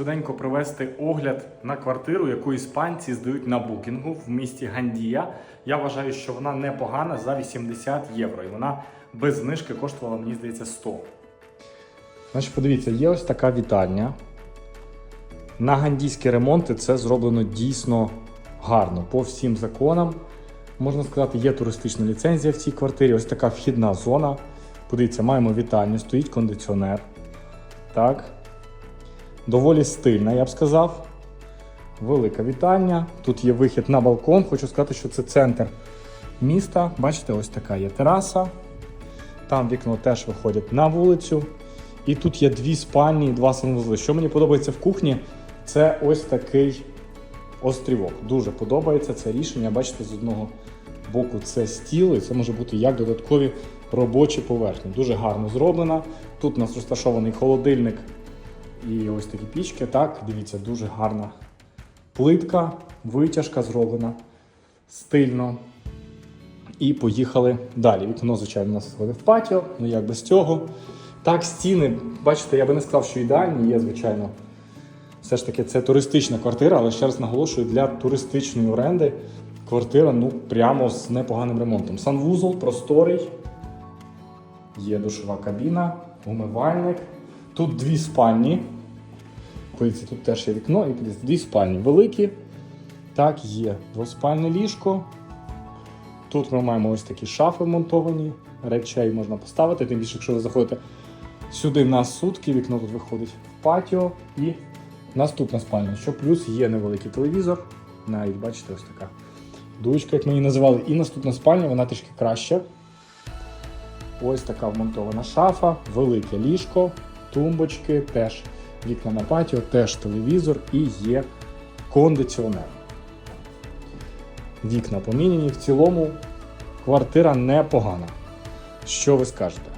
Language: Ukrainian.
Швиденько провести огляд на квартиру, яку іспанці здають на букінгу в місті Гандія. Я вважаю, що вона непогана за 80 євро. І вона без знижки коштувала, мені здається, 100. Значить, подивіться, є ось така вітальня. На гандійські ремонти це зроблено дійсно гарно. По всім законам. Можна сказати, є туристична ліцензія в цій квартирі. Ось така вхідна зона. Подивіться, маємо вітальню, стоїть кондиціонер. Так. Доволі стильна, я б сказав. Велика вітальня. Тут є вихід на балкон. Хочу сказати, що це центр міста. Бачите, ось така є тераса. Там вікно теж виходять на вулицю. І тут є дві спальні і два санвузли. Що мені подобається в кухні, це ось такий острівок. Дуже подобається це рішення. Бачите, з одного боку це стіл, і це може бути як додаткові робочі поверхні. Дуже гарно зроблена. Тут у нас розташований холодильник і ось такі пічки. Так, дивіться, дуже гарна плитка, витяжка зроблена стильно. І поїхали далі. Вікно, звичайно, у нас виходить в патіо, ну як без цього. Так, стіни, бачите, я би не сказав, що ідеальні, є, звичайно. Все ж таки, це туристична квартира, але ще раз наголошую, для туристичної оренди квартира ну, прямо з непоганим ремонтом. Санвузол просторий, є душова кабіна, умивальник. Тут дві спальні. Подивіться, тут теж є вікно, і дві спальні великі. Так, є двоспальне ліжко. Тут ми маємо ось такі шафи вмонтовані, речей можна поставити, тим більше, якщо ви заходите сюди на сутки, вікно тут виходить в патіо і наступна спальня. Що плюс є невеликий телевізор, навіть бачите, ось така дучка, як ми її називали. І наступна спальня, вона трішки краща. Ось така вмонтована шафа, велике ліжко, тумбочки, теж вікна на патіо, теж телевізор і є кондиціонер. Вікна поміняні. В цілому квартира непогана. Що ви скажете?